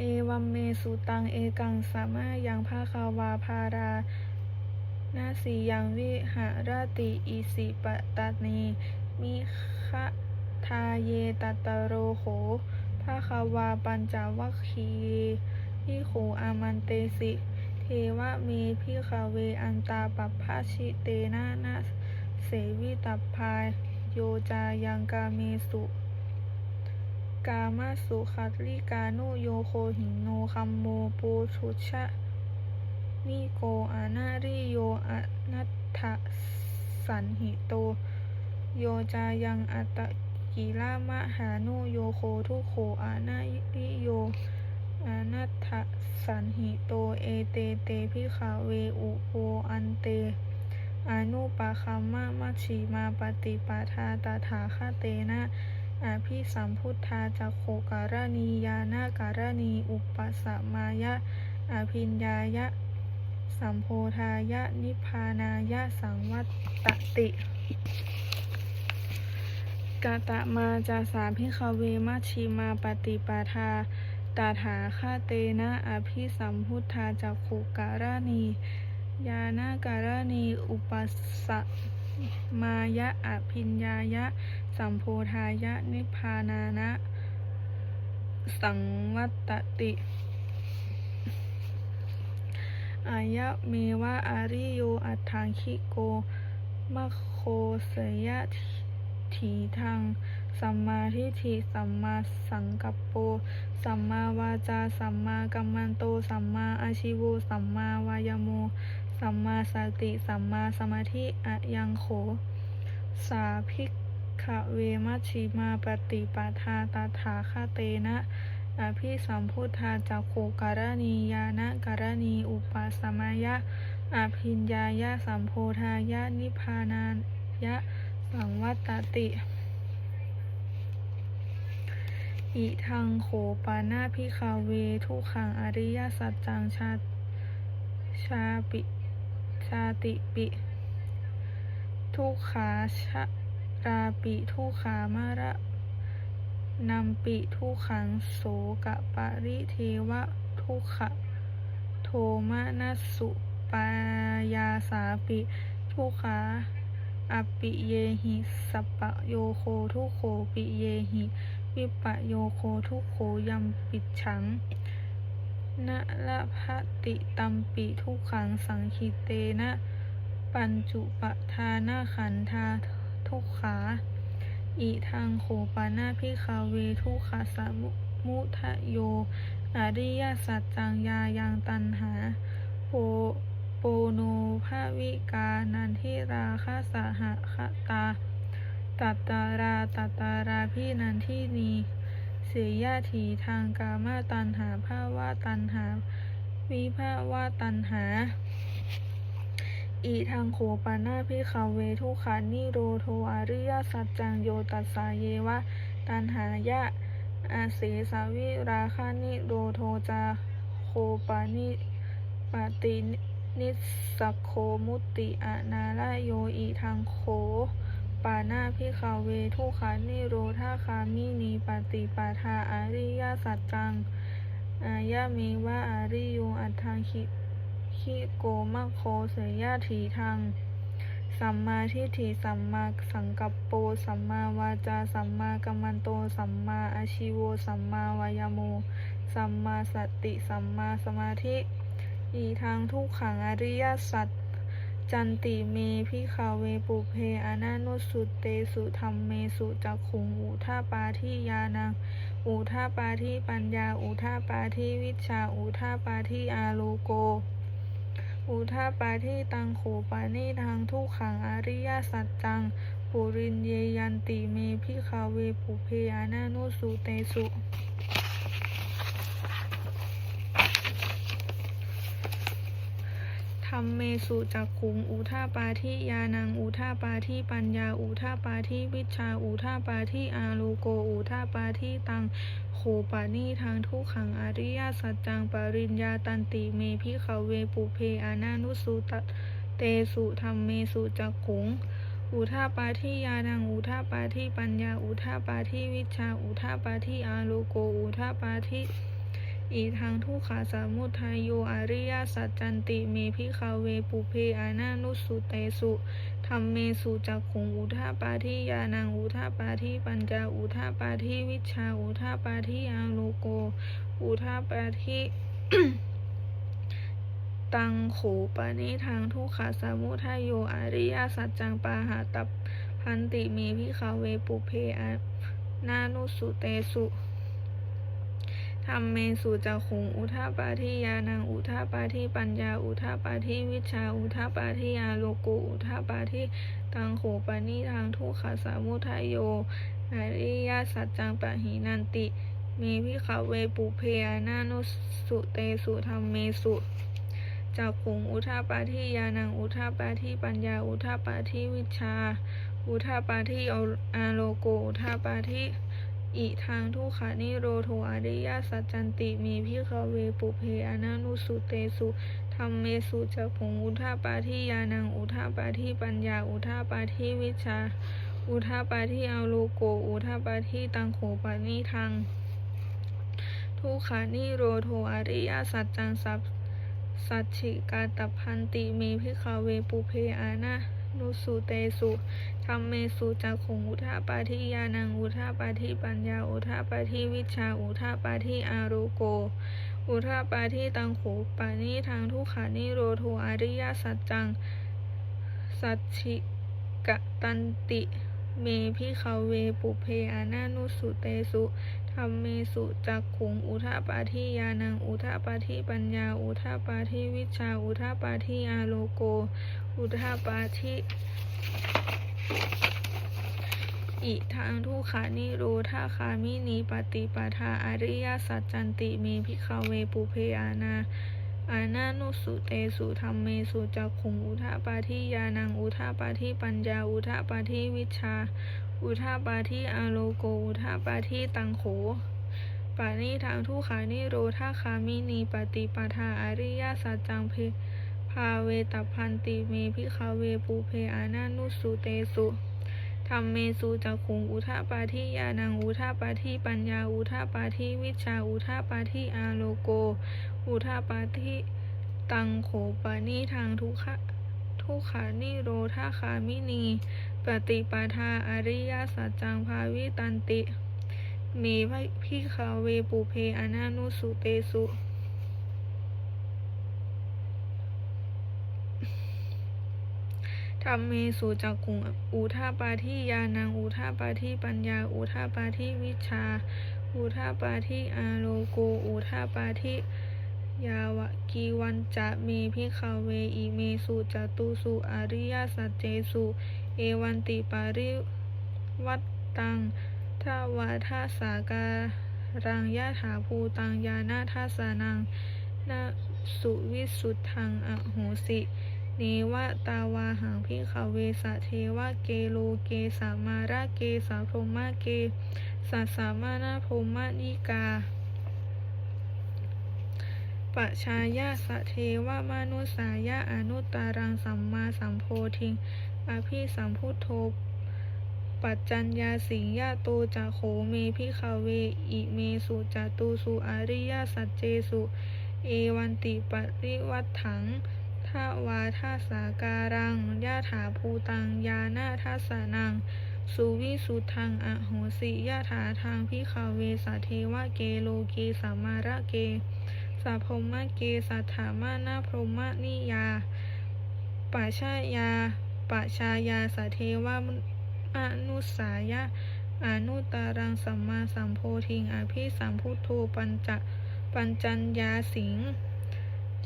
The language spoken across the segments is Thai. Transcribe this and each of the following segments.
เอวัมเมสุตัง เอกังสามายังภาคาวาภารานาสียังวิหาราติอิสิปตตนีมิคะทาเยตตะโรโหภาคาวาปัญจวัคคีพิโขอามันเตสิ เทวะเมพิคาเวอันตาปัปภาชิเตนะนะเสวิตัพพาโยจายังกาเมสุ กามาสุขัตลิกานุโยโคหินโนคัมโมปูชุชะนิโกอานาริโยอนัตถสันหิโต โยจายังอัตกิลามะหานุโยโคทุโขอานาริโยอนัตถสันหิโต เอเตเตพิขาเวอุโปอันเตอนุปาคัมมะมัชชีมาปฏิปทาตถาคเตนะ อภิสัมพุทธาจักโขการณียานาการณีอุปสมมายะอภิญญายะ สัมโพธายะ นิพพานายะ สังวัตติกาตะมาจาสาพิคเวมัชชิมาปฏิปทาตถาคาเตนะอภิสัมพุทธาจักขุการณียานาการณี อุปสมายะอภิญญายะ สัมโพธายะนิพพานานะ สังวัตติอายะเมวะอาริโยอัตถังคิโกมะโคเสยะถีทังสัมมาทิฏฐิสัมมาสังกัปโป สัมมาวาจา สัมมากัมมันโต สัมมาอาชิวสัมมาวายโม สัมมาสติ สัมมาสมาธิอะยังโข สาภิก ขเวมัชิมาปฏิปทาตาถาคาเตนะอภิสัมพุทธาจักโขการณียานะการณีอุปสมายะอภิญญายะสัมโพธายะนิพานายะสังวัตตติอิทังโขปานาพิคาเวทุขังอริยสัจจังชาชาปิชาติปิ ทุกขาชะ ราปิทุขามาระนัมปิทุขังโสกะปริเทวะทุขะโทมานัสสุปายาสาปิทุขาอปิเยหิสปะโยโคทุโขปิเยหิวิปะโยโคทุโขยัมปิดฉังนะละพะติตัมปิทุขังสังคิเตนะ ปัญจุปทานาขันธาทุ กขาอิทังโขปานาพิคาเวทุกขาสามุทะโย อริยสัจจังยายังตันหาโปโปโนภาวิกานันทิราคาสหคตา ตัตตาราตัตตาราพี่นันทินีเสียยาถีทางกามาตันหาภาวะตันหา วิภาวะตันหา อีทางโขปานาพิคาเวทุขานิโรโทอาริยสัจจังโยตัสสาเยวะ ตันหายะ อาเสสาวิราคานิโรโทจาโคปานิปตินิสโคมุติอนาลโยอีทางโขปานาพิคาเวทุขานิโรธาคามินีปฏิปทาอาริยสัจจัง อายะเมวะอาริโยอัตถังคิ คิโกมะโคเสยะถีทังสัมมาทิฏฐิสัมมาสังกัปโป สัมมาวาจา สัมมากัมมันโต สัมมาอาชิวสัมมาวายโม สัมมาสติ สัมมาสมาธิ อีทางทุกขังอริยสัจจันติเมพิคาเวปุเพอนานุสุเตสุธรรมเมสุจักขุงอุทาปาทิยานัง อุทาปาทิปัญญา อุทาปาทิวิชชาอุทาปาทิอาโลโก อุทาปาทิตังโขปานิทางทุกขังอริยสัจจัง ปุรินเยยันติเมพิคาเวปุเพอนานุสุเตสุธรรมเมสุจักขุงอุทาปาทิยานังอุทาปาทิปัญญาอุทาปาทิวิชชาอุทาปาทิอาโลโกอุทาปาทิตัง โขปานีทางทุกขังอริยสัจจังปริญญาตันติเมพิขเวปุเพอานานุสุตเตสุธรรมเมสุจักขุง อุทาปาทิยานัง อุทาปาทิปัญญา อุทาปาทิวิชชาอุทาปาทิอาโลโก อุทาปาทิ อีทางทุกขาสามุทัยโยอริยสัจจันติเมพิคาเวปุเพอานานุสุเตสุธรรมเมสุจักขงอุทาปาทิยานังอุทาปาทิปัญจาอุทาปาทิวิชาอุทาปาทิอาโลโก อุทาปาทิตังโขปานิทางทุกขาสามุทัยโยอริยสัจจังปาหาตับพันติเมพิคาเวปุเพอานานุสุเตสุ ธรรมเมสุจักขุงอุทาปาทิยานังอุทาปาทิปัญญาอุทาปาทิวิชา อุทาปาทิอาโลโกอุทาปาทิตังโขปานิทางทุกขาสามุทัยโยอริยสัจจังปะหินันติเมพิขเวปุเพอานานุสุเตสุธรรมเมสุจักขุงอุทาปาทิยานังอุทาปาทิปัญญาอุทาปาทิวิชชาอุทาปาทิอาโลโกอุทาปาทิ อิทางทุกขานิโรโทอริยสัจจันติเมพิขเวปุเพอานานุสุเตสุธรรมเมสุจักขุงอุทาปาทิยานังอุทาปาทิปัญญาอุทาปาทิวิชา อุทาปาทิอาโลโกอุทาปาทิตังโขปานิทัง ทุกขานิโรโทอริยสัจจังสัพสัจฉิกาตพันติเมพิคเวปุเพอานา นุสุเตสุธรรมเมสุจักขงอุทาปาทิยานังอุทาปาทิปัญญาอุทาปาทิวิชาอุทาปาทิอาโรโก อุทาปาทิตังโขปานิทางทุขานิโรโทอริยสัจจัง สัจฉิกตันติ เมพิคาเวปุเพอานานุสุเตสุ รมเมสุจักขุงอุทาปาทิยานังอุทาปาทิปัญญา อุทาปาทิวิชา อุทาปาทิอาโลโก อุทาปาทิอิทางทุขานิโรธาคามินีปฏิปทาอริยสัจจันติเมพิคาเวปุเพอานาอานานุสุเตสุธรรมเมสุจักขุงอุทาปาทิยานังอุทาปาทิปัญญาอุทาปาทิวิชา อุทาปาทิอาโลโกอุทาปาทิตังโขปานิทางทุขานิโรธาคามินีปฏิปทาอริยสัจจังเพพาเวตพันติเมพิคาเวปุเพอานานุสุเตสุธรรมเมสุจักขุงอุทาปาทิยานังอุทาปาทิปัญญาอุทาปาทิวิชาอุทาปาทิอาโลโก อุทาปาทิตังโขปานิทางทุขะทุขานิโรธาคามินี ปฏิปทาอริยสัจจังภาวิตันติ เมพิคาเวปุเพอนานุสุเตสุ ธรรมเมสุจักขุงอุทาปาทิยานังอุทาปาทิปัญญา อุทาปาทิวิชชา อุทาปาทิอาโลโก อุทาปาทิยาวะกีวันจะเมพิคาเวอิเมสุจตุสุอริยสัจเจสุ เอวันติปาริวัตตังทาวาทาสาการังยะถาภูตังยานาทัสสานังนาสุวิสุทธังอโหสิ เนวะตาวาหังพิขเวสะเทวะเกโลเกสามาระเกสาพรหมะเกสัสสามานาพรหมนิกาปะชายาสะเทวะมนุสายะอนุตตารังสัมมาสัมโพธิง อภิสัมพุทโธปัจจัญญาสิงยาโตจะโขเมพิคาเว อิเมสุจตุสุอริยสัจเจสุ เอวันติปริวัตถังทาวาทาสาการังยะถาภูตัง ยานาทัสสานัง สุวิสุทัง อโหสิยะถาทางพิคาเวสะเทวะเกโลเกสัมมาระเกสัพพมะเกสัทธามานาพรหมนิยาปัชายา ปชายาสะเทวะอนุสายะอนุตารังสัมมาสัมโพธิงอภิสัมพุทโธปัญจปัญจัญญาสิง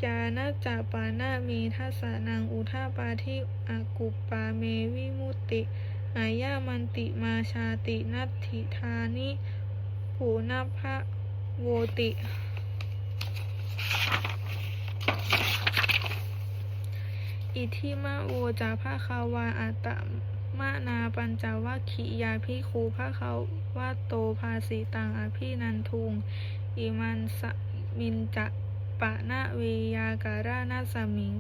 จานาจาปานามีทัสสานังอุทาปาทิอากุปปาเมวิมุตติอายามันติมาชาตินัตถิธานิผูนาภะโวติ อิทิมาโวจาภาคาวาอัตมานาปัญจวัคคียาพิคูภาคาวาโตภาสีตังอภินันทุงอิมันสมินจะปะนะเวยาการานาสมิง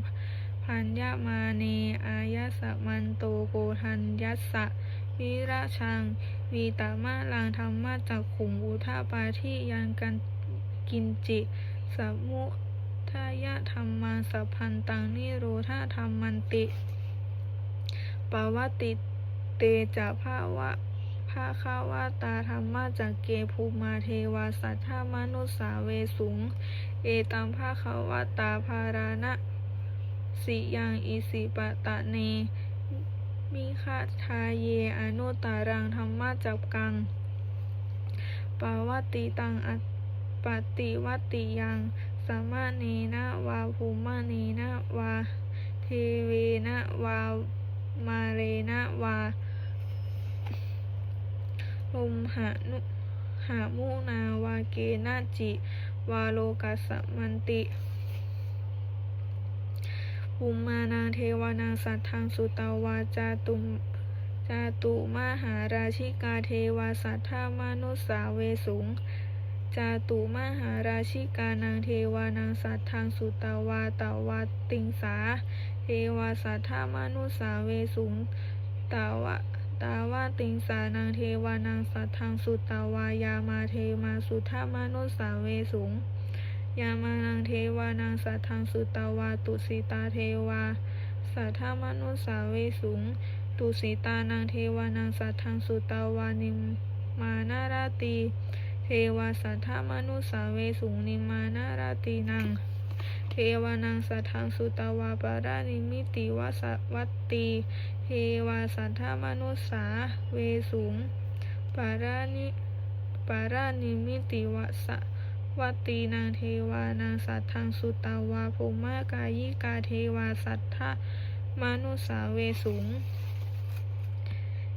พัญญามาเนอายะสมันโตโกทันยัสสะวิราชัง วีตามาลังธรรมะจักขุงอุทาปาทิยังกันกินจิ สมุ ทายะธรรมังสัพพันตังนิโรธาธรรมันติปาวติเตจะภาวะภาคาวาตาธรรมะจากเกภูมาเทวาสัทธามนุสสาเวสุง เอตัมภาคาวตาภารานะสิยังอิสิปะตะเน มิคาทาเยอนุตารังธรรมะจับกัง ปาวติตังอัตปฏิวัติยัง สมะเนนะวาภูมะเนนะวาเทเวนะวามาเรนะวาลมหานุหามุนาวาเกนะจิ วาโลกัสสมันติภูมานาเทวานาสัทธังสุตาวาจาตุมจาตุมหาราชิกาเทวาสัทธามนุสสาเวสุง จาตุมหาราชิกานางเทวานางสัตทธังสุตาวาตาวาติงสา เทวาสัทธามนุสาเวสุงตาวะตาวาติงสานางเทวานางสัตทธังสุตาวายามาเทมาสุทธามนุสาเวสุงยามานังเทวานังสัทธังสุตาวาตุสิตาเทวา สัทธามนุสาเวสุง ตุสิตานังเทวานังสัทธังสุตาวานิมมานาราตี วาสัทธามนุสาเวสุงนิมานาราตีนัง เทวานังสัทธังสุตาวาปารานิมิติวสวัตตีเทวาสัทธามนุสาเวสุงปารานิปารานิมิติวสวัตตีนางเทวานางสัทธังสุตาวาภูมากายิกาเทวาสัทธามนุสาเวสุง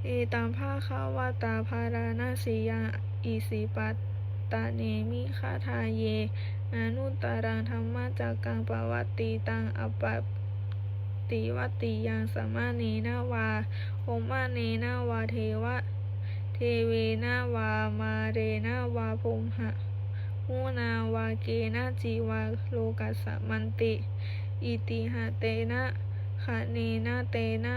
เอตามภาคาวาตาภารานาสียัง อิสิปัตตาเนมิคาทาเยอนุตตรังธรรมะจากกังปวัตติตังอปปติวัติยังสมาเนนาวาโอมาเนนาวาเทวะ เทเวนาวามาเรนาวาภูมหะมุนาวาเกนะจีวาโลกัสมันติ อิติหะเตนะขะเนนะเตนะ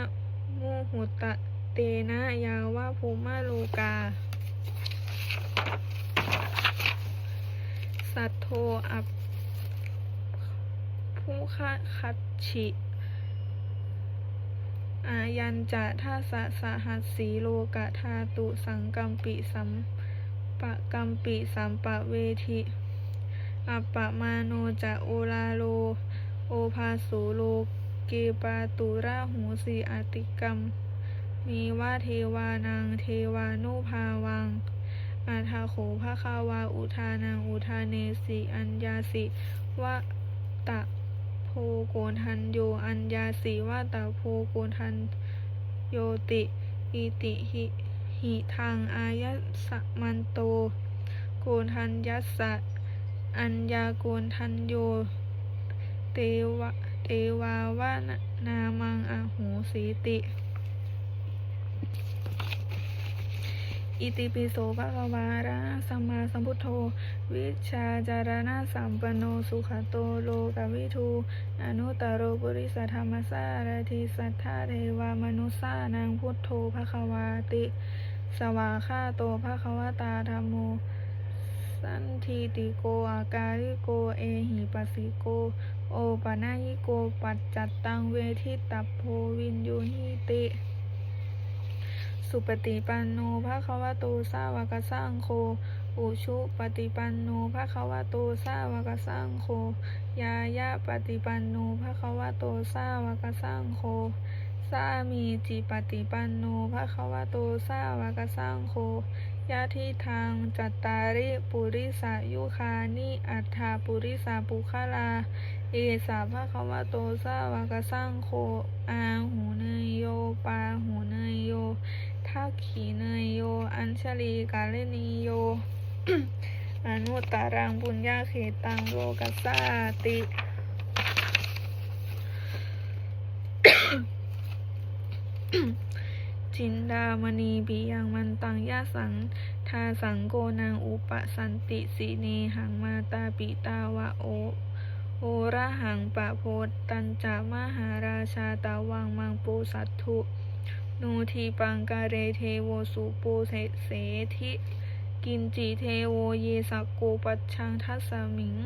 มุหุตะเตนะยาวะภูมาโลกา สัทโทอัปผู้คัดคัดฉิอายัญจะท่าสะสหัสสีโลกะธาตุสังกัมปิสัมปะกัมปิสัมปะเวทิอัปปะมาโนจะโอลาโล โอภาสุโลเกปาตุราหูสีอติกรรม มีว่าเทวานังเทวานุภาวังาโขภาคาวาอุทานังอุทาเนสีอัญญาสิวะตะโพโกนทันโยอัญญาสีวะตะโพโกนทันโยติอิติหิหิทางอายะสะมันโต โกนทันยัสสะอัญญาโกนทันโยเตวะเตวาวะนะนามังอาหูสีติ อิติปิโสภะคะวาระสัมมาสัมพุทโธ วิชาจารณะสัมปโนสุขโตโลกวิทูอนุตตรโรปุริสธรรมสารทิสัทธาเทวามนุสานังพุทโธภะคะวาติ สวาคาโตภะคะวตาธรรมโม สันทิติโกอาการิโกเอหิปัสสิโก โอปะนายิโกปัจจัตตังเวทิตัพโพวินยูหิติ สุปฏิปันโนภะคะวะโตสาวกสังโฆอุชุปฏิปันโนภะคะวะโตสาวกสังโฆยายะปฏิปันโนภะคะวะโตสาวกสังโฆสามีจิปฏิปันโนภะคะวะโตสาวกสังโฆยะทิทางจัตตาริปุริสายุคานิอัฏฐาปุริสาปุคลา เอสาภะคะวะโตสาวกสังโฆอาหูเนยโยปาหูเนยโย ทักขีเนยโย อัญชลีกาเลนีโย อนุตตรังบุญญาเขตังโลกัสสาติจินดามณีปิยังมันตังยะสัง ทาสังโกนางอุปสันติสีเนหังมาตาปิตาวะโอ โอระหังปะโพตันจามหาราชาตาวังมังปูสัตถุ นูทีปังกาเรเทโวสุปูเสเสทิกินจิเทโวเยสักโกปัชชังทัสสมิง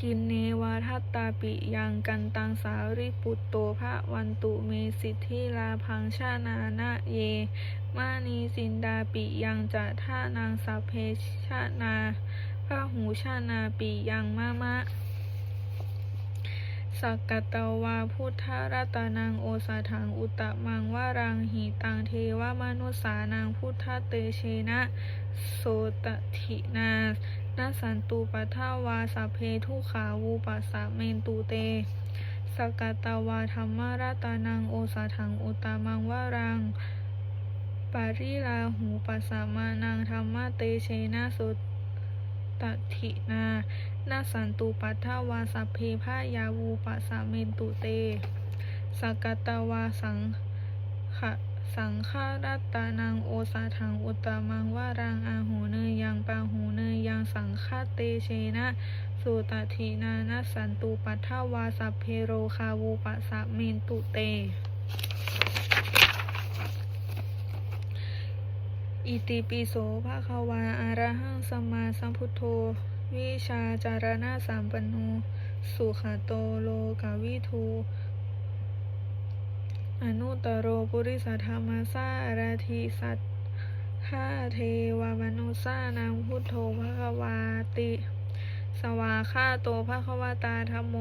กินเนวาทัตตาปิยังกันตังสาริปุตโตภะวันตุเมสิทธิลาพังชานานะเย มานีสินดาปิยังจะท่านางสัพเพชานาพระหูชานาปิยังมะมะ สักกตวาพุทธรัตนังโอสาถังอุตตมังวารังหิตังเทวมนุสานังพุทธเตเชนะโสตถินานาสันตุปัทาวาสัพเพทุขาวูปัสสะเมนตุเตสกกตวาธรรมรัตนังโอสาถังอุตมังวารัง ปาริลาหูปัสสะมานังธรรมเตเชนะสุต ตถินานาสันตุปัทธาวาสัพเพพายาวูปัสสะเมนตุเตสกกตวาสังขะสังฆารัตตานังโอสาถังอุตมังวารังอาหูเนยยังปาหูเนยยังสังฆาเตเชนะสุตถินานาสันตุปัทธาวาสัพเพโรคาวูปัสสะเมนตุเต อิติปิโสภะคะวาอะระหังสัมมาสัมพุทโธ วิชาจารณะสามปนโนสุขโตโลกวิทูอนุตโรปุริสธรรมสาราธิสัตข้าเทวมนุสานังพุทโธภะคะวาติ สวาข้าโตภะคะวตาธรรมโม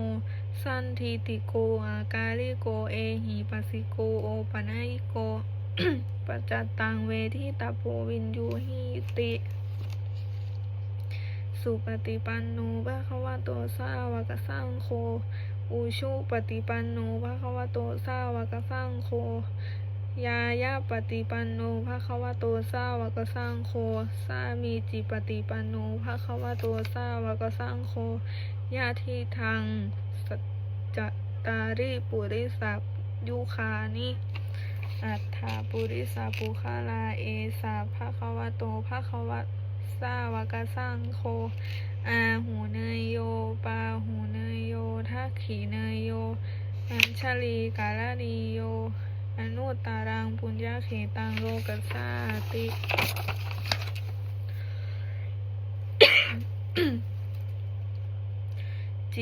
สันทิติโก อากาลิโก เอหิปัสสิโก โอปะนายโก ปัจจตังเวทิตาโพวินยูหิติ สุปฏิปันโนภะคะวะโตสาวกสังโฆอุชุปฏิปันโนภะคะวะโตสาวกสังโฆยายาปฏิปันโนภะคะวะโตสาวกสังโฆสามีจิปฏิปันโนภะคะวะโตสาวกสังโฆยาทิทังสัจตาริปุริสัพยุคานิ อัฏฐาปุริสาปุคาลาเอสาภะคะวะโตภะคะวะสาวกสังโฆอาหูเนยโย ปาหูเนยโยทักขีเนยโย อัญชลีกาลนีโย อนุตตารังปุญญาเขตังโลกัสสาติ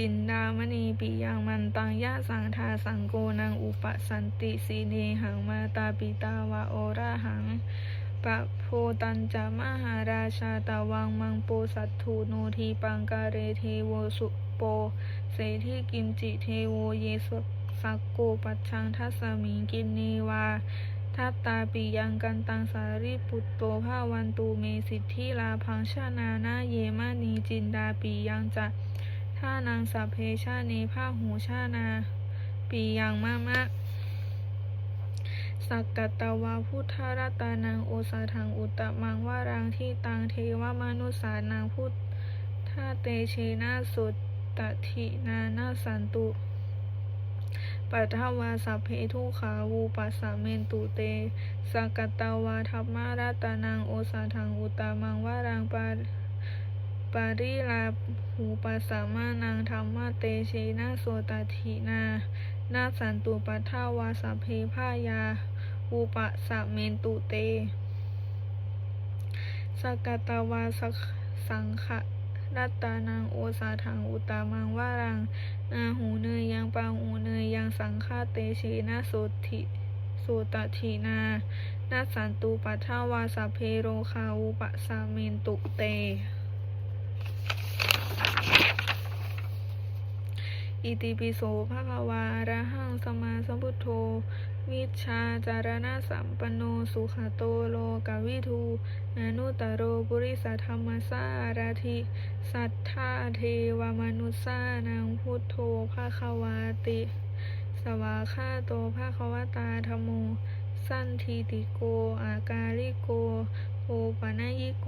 จินดามณีปิยังมันตังยะสังทาสังโกนังอุปสันติสีเนหังมาตาปิตาวะโอระหังปะโพตัญจะมหาราชาตาวังมังโปสัตถุโนทีปังกาเรเทโวสุโป เสทิกิมจิเทโวเยสสักโกปัชชังทัสมิงกินเนวาทัตตาปิยังกันตังสาริปุตโตภาวันตูเมสิทธิลาพังชานานาเยมานีจินดาปิยังจะ ท่านางสัพเพชาเนภาหูชานาปิยังมะมะสักกตวาพุทธรัตานังโอสาทังอุตตมังวารังที่ตังเทวมนุสานังพุทธาเตเชนะสุตตถินานาสันตุปัทวาสัพเพทุขาวูปัสสะเมนตุเตสักกตวาธรรมารัตานังโอสาทังอุตตมังวารังปา ปาริลาหูปัสสะมานังธรรมเตเชนะโสตถินานาสันตุปัทาวาสเพพายาอุปสะเมนตุเต สกตวาสสังขะรัตตานังโอสาถังอุตามังวารังอาหูเนยยังปาหูเนยยังสังฆาเตเชนะโสติโสตถินานาสันตุปัทาวาสเพโรคาอุปสะเมนตุเต อิติปิโสภะคะวาระหังสมาสัมพุทโธ วิชาจารณะสัมปันโนสุขโตโลกวิทูอนุตโรปุริสธรรมสาราธิสัทธาเทวมนุสานังพุทโธภะคะวาติ สวาคาโตภะคะวตาธรรมโม สันทิติโก อากาลิโก โอปนะยิโก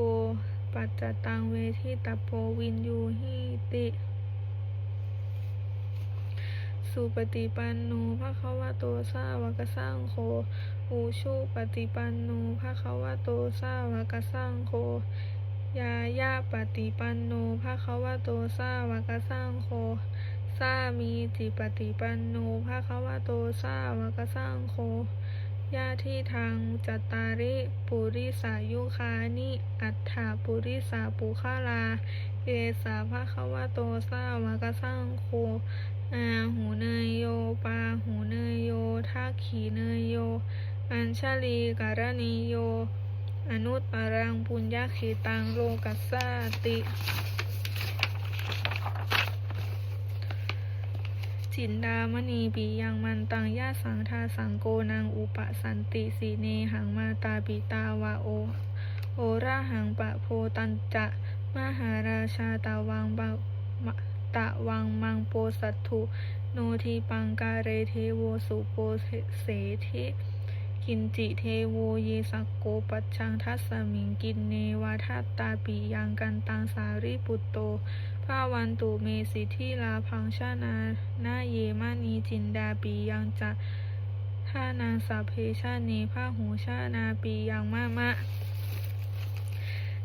ปัจจตังเวทิตาโพวินยูหิติ สุปฏิปันโนภะคะวะโตสาวกสังโฆอุชุปฏิปันโนภะคะวะโตสาวกสังโฆยายาปฏิปันโนภะคะวะโตสาวกสังโฆสามีจิปฏิปันโนภะคะวะโตสาวกสังโฆ ยยาทิทางจัตตาริปุริสายุคานิอัฏฐาปุริสาปุคาลา เอสาภะคะวะโตสาวกสังโฆอาหูเนยโยปาหูเนยโยทักขีเนยโย อัญชลีการณิโย อนุตตรังปุญญาขีตังโลกัสสาติ จินดามณีปียังมันตังยาสังทาสังโกนังอุปสันติสีเนหังมาตาปิตาวาโอ โอระหังปะโพตันจะ มหาราชาตาวังบะมะตะวังมังโปสัตถุโนทีปังกาเรเทโวสุโปเสเทกินจิเทโวเยสักโกปัจชังทัสมิงกินเนวาทัตตาปิยังกันตังสาริปุตโต ภาวันตุเมสิทธิลาพังชานาหน้าเยมานีจินดาปียังจะท่านางสัพเพชาเนภาหูชานาปียังมะมะ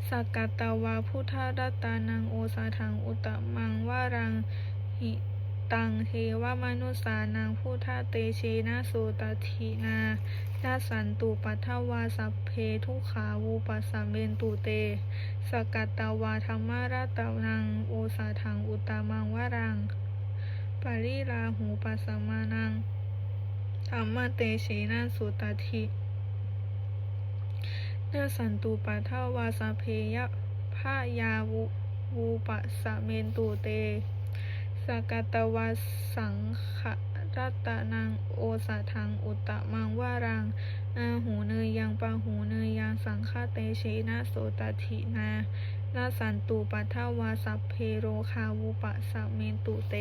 สักกัตวาพุทธรัตานังโอสาทังอุตมังวารังหิตังเทวมนุสานังพุทธเตเชนะโสตทินา ยาสันตุปัทถวาสัพเพทุขาวูปัสสเมนตุเต สกัตตาวาธรรมารัตนัง โอสาทังอุตตมังวารัง ปาริลาหูปัสสมานังธรรมเตเชนะสุตทินาสันตุปัทถวาสัพเพยะพะยาวุวูปัสสเมนตุเต สกัตตวาสังขะ รัตนังโอสาทังอุตตมังวารังอาหูเนยยังปาหูเนยยังสังฆเตเชนะโสตถินานาสันตุปัทถวาสัพเพโรคาวุปะสะเมนตุเต